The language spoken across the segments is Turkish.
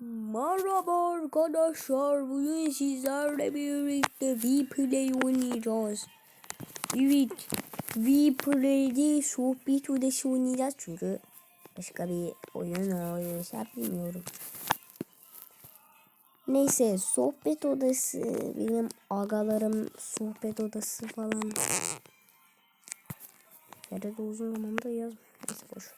Merhaba arkadaşlar. Bugün sizlerle birlikte Vplay oynayacağız. Evet. Vplay'de sohbet odası oynayacağız çünkü başka bir oyun oynayacağız bilmiyorum. Neyse sohbet odası benim agalarım sohbet odası falan. Nerede uzun zamanda yaz. Neyse boş.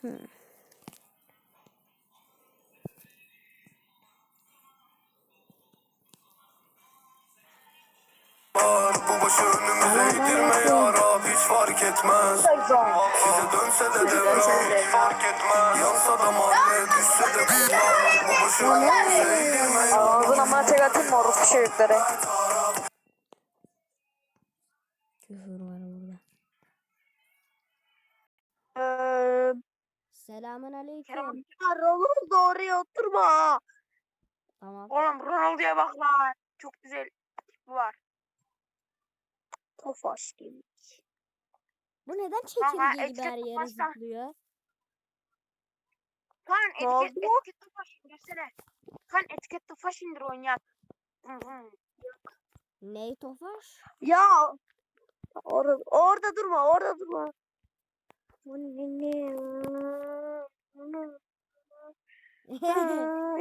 Hmm. Fark etmez Size dönse de devran fark etmez Yansa da mahalle düşse de kullar Bu önümüze itirme ya Ağzına maçı atayım mı orospu çocukları? Küfür var burada. Eee... Selamun aleyküm. Ronaldo oraya oturma. Tamam. Oğlum Ronaldo'ya bak lan. Çok güzel var. Tofaş gibi. Bu neden çekirge gibi her yere zıplıyor? Kan etiket, etiket tofaş indirsene. Kan etiket tofaş indir oynayak. Ney tofaş? Ya orada, orada durma orada durma. Bu ne?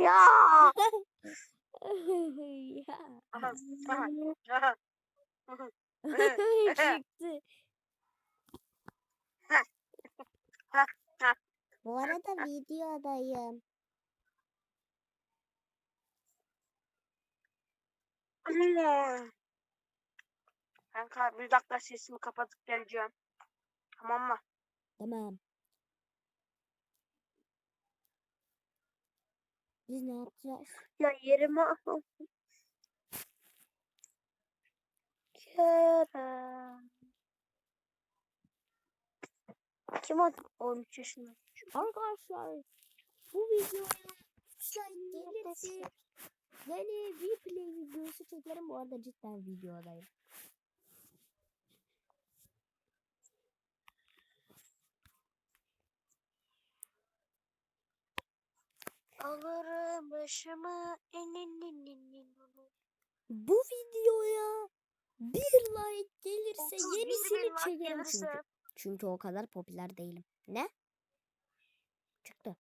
ya. ya. Çıktı. Bu arada videodayım. Kanka bir dakika sesimi kapatıp geleceğim. Tamam mı? Tamam. Biz ne yapacağız? Ya yerime Kerem. Kim o 13 yaşında? Arkadaşlar bu videoya gelirse yeni replay videosu çekerim. Bu arada cidden videodayım. Alırım başımı Bu videoya bir like gelirse 31 bin yenisini çekerim. Çünkü. O kadar popüler değilim. Ne? Çıktı.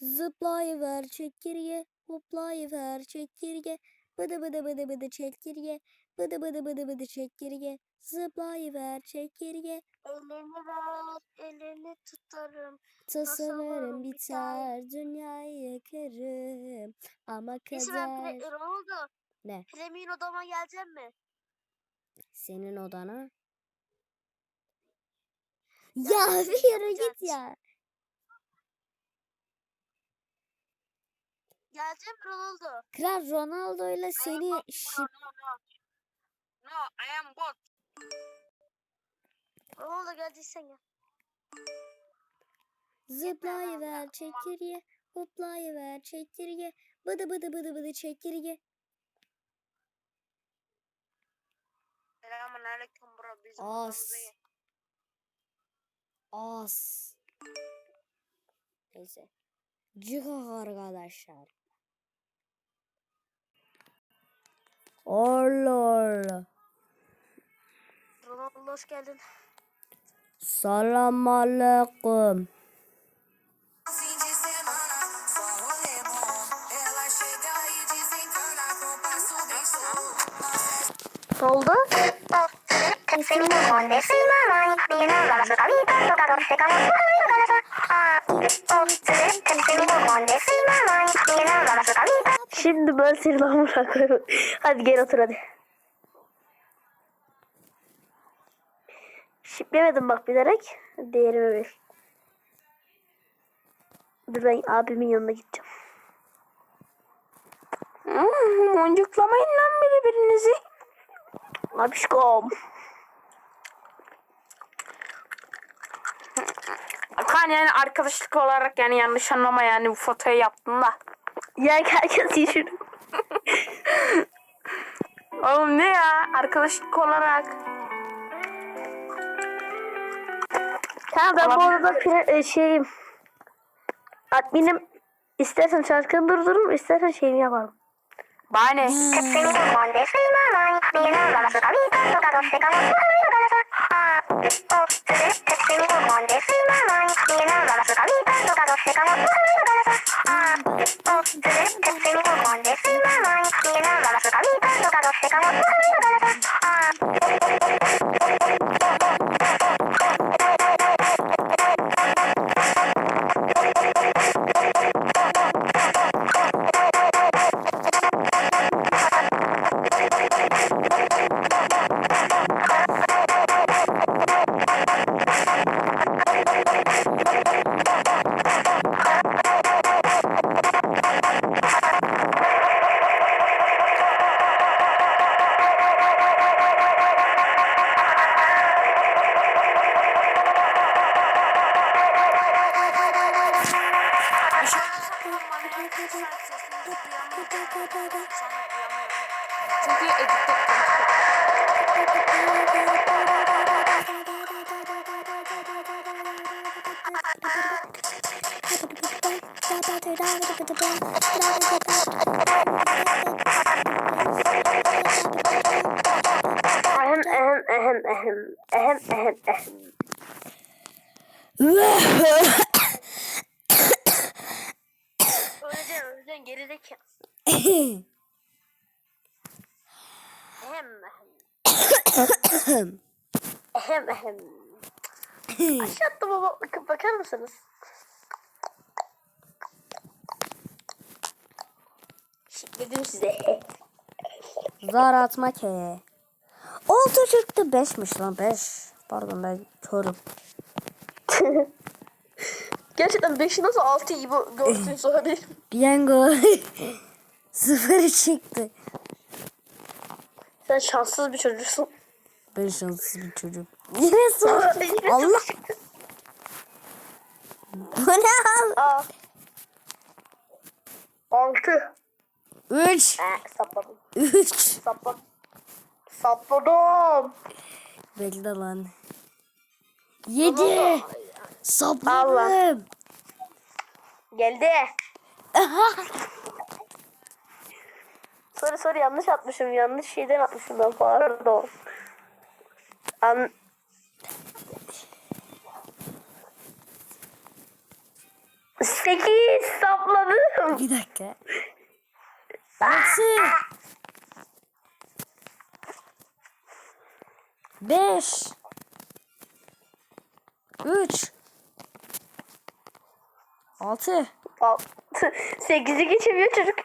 Zıplayıver çekirge, hoplayıver çekirge, bıdı bıdı bıdı bıdı çekirge, bıdı bıdı bıdı bıdı çekirge, zıplayıver çekirge, Elini ver, elini tutarım. tasalarım biter. dünyayı yakarım ama Neyse ben pre- Ronaldo. Ne? Premium odama geleceğim mi? Senin odana? Ya bir yere git ya. Geleceğim Ronaldo. Kral Ronaldo ile seni No, şip no, no. No, I am bot. Ronaldo geldiysen gel. zıplayıver çekirge, hoplayıver çekirge, bıdı bıdı bıdı bıdı çekirge. Selamun aleyküm bro. Bizim As. As. Neyse. Cıha arkadaşlar. Allah. Ronaldo hoş geldin. Salam aleyküm. Fim de semana, só um rolê bom Elas chegam e desencana Com passo bem solto Ne oldu? Şimdi ben seni amına koyayım. Hadi gel otur hadi. Şiplemedim bak bilerek. Değerimi bil. Dur ben abimin yanına gideceğim. Hmm, Moncuklamayın lan birbirinizi. Abişkom. Kan yani arkadaşlık olarak yani yanlış anlama yani bu fotoyu yaptım da. Ya herkes şunu. Oğlum ne ya arkadaşlık olarak. Tamam ben bu arada pre- e, şeyim. Adminim istersen şarkını durdururum istersen şeyimi yaparım. Bana ne? ああ。Ehem ehem ehem ehem. Ehem ehem ehem. Öleceksin öleceksin gerizekalı. Ehem ehem. Ehem ehem. Aşağı attım baba. Bakar mısınız? Dedim size. Zar atma ki. Oldu çıktı 5'miş lan 5. Pardon ben körüm. Gerçekten 5'i nasıl 6 gibi gördün sorabilirim. Piyango. Sıfır çıktı. Sen şanssız bir çocuksun. Ben şanssız bir çocuk. Yine sıfır. Allah. Bu ne al? Aa. 6. 3. He sapladım. 3. Sapladım. Sapladım. Bekle lan. 7. Sapladım. Allah. Geldi. Sorry sorry yanlış atmışım. Yanlış şeyden atmışım ben pardon. An Sekiz sapladım. Bir dakika. 6. 5. 3. 6. Al- Sekizi geçemiyor çocuk.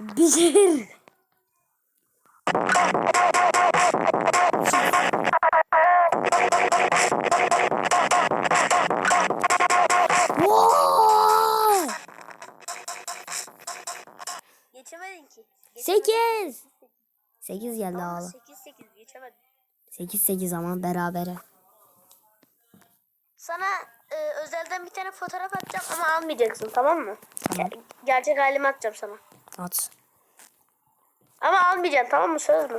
1. Geçemedin ki. 8. 8 geldi ağla. Sekiz sekiz geçemedin. 8 8 ama berabere. Sana e, özelden bir tane fotoğraf atacağım ama almayacaksın tamam mı? Tamam. Ge- gerçek halimi atacağım sana. At. Ama almayacaksın tamam mı söz mü?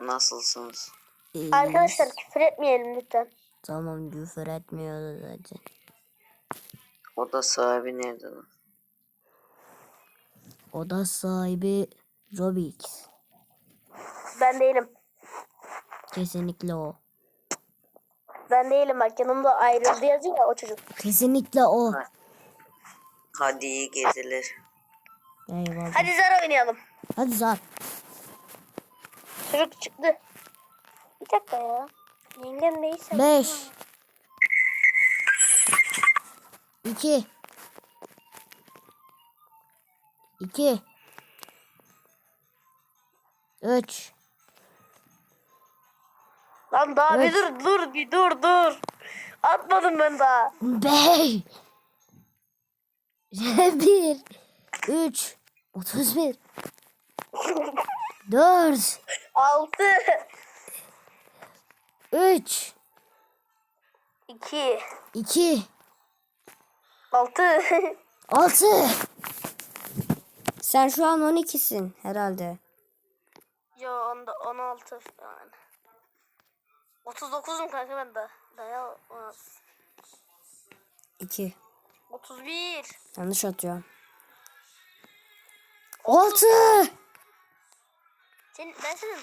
Nasılsınız? İyi. Arkadaşlar küfür etmeyelim lütfen. Tamam küfür etmiyoruz zaten. Oda sahibi nerede lan? Oda sahibi Robix. Ben değilim. Kesinlikle o. Ben değilim bak yanımda ayrıldı yazıyor ya o çocuk. Kesinlikle o. Hadi iyi geceler. Eyvallah. Hadi zar oynayalım. Hadi zar. Çocuk çıktı. Bir dakika ya. Yengem neyse. 5 2 2 3 Lan daha bir dur dur bir dur dur. Atmadım ben daha. 5 1 3 31 4 Altı. 3 İki. 2 Altı. 6 Sen şu an 12'sin herhalde. Yo onda on altı falan. 39'um kanka ben de. Dayanamaz. 2. 31. Yanlış atıyor. 6. Sen, ben senin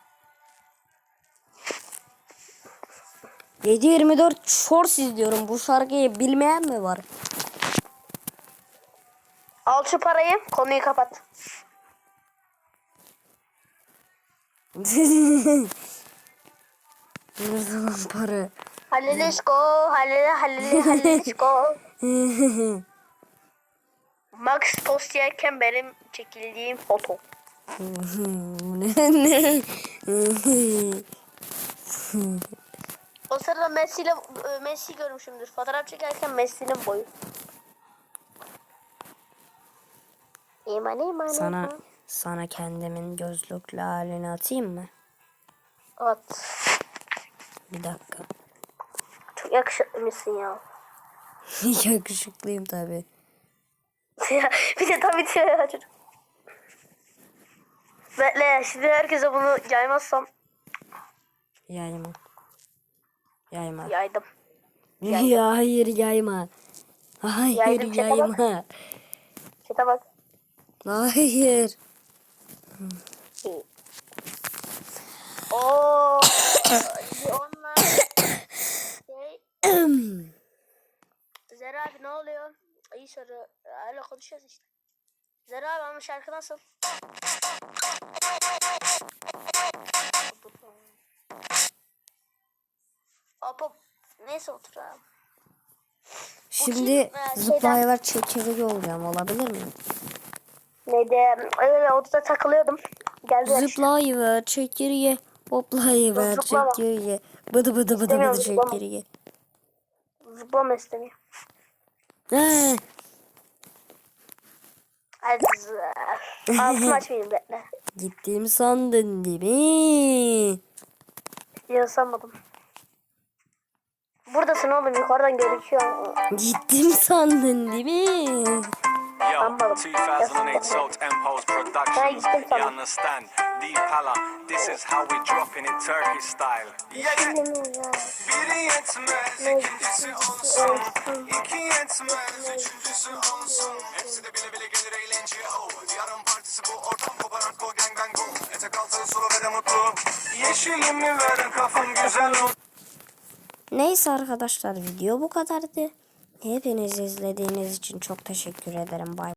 7-24 Shorts izliyorum. Bu şarkıyı bilmeyen mi var? Al şu parayı, konuyu kapat. Nerede lan para? Halleleşko, hallele hallele halleleşko. Max post yerken benim çekildiğim foto. Ne? ne? O sırada Messi ile e, Messi görmüşümdür. Fotoğraf çekerken Messi'nin boyu. İman iman sana iman. sana kendimin gözlüklü halini atayım mı? At. Bir dakika. Çok yakışıklıymışsın ya. Yakışıklıyım tabi. Bir de tabii diyor ya çocuk. Bekle şimdi herkese bunu yaymazsam Yayma. Yayma. yaydım. Ya hayır yayma. Hayır Yaydım, çete bak. yayma. Çete bak. Hayır. Oo. Onlar şey. Zera abi ne oluyor? İyi soru. Öyle konuşuyoruz işte. Zera abi ama şarkı nasıl? Hop. Neyse otur abi. Şimdi e, zıplayarak çekirge olacağım olabilir mi? Neydi? Öyle odada takılıyordum. Geldiler. Zıplayıver çekirge. Hoplayıver Zıplama. çekirge. Bıdı bıdı bıdı İstemiyorum, bıdı zıplama. çekirge. Zıplama istemiyor. Ha, Hadi zı- açmayayım bekle. Gittim sandın değil mi? Yansamadım. Buradasın oğlum yukarıdan gözüküyor. Gittim sandın değil mi? Yo, Anladım. 2008 Salt Empos Ben gittim You sana. understand? Deep Pala, this is how we dropping it Turkish style. Biri yetmez, ikincisi olsun. İki yetmez, üçüncüsü olsun. Hepsi de bile bile gelir eğlence. Oh, yarın partisi bu ortam kopar hardcore gang bang boom. Etek altı solo ve de mutlu. Yeşilimi ver kafam güzel olsun. Neyse arkadaşlar video bu kadardı. Hepiniz izlediğiniz için çok teşekkür ederim. Bay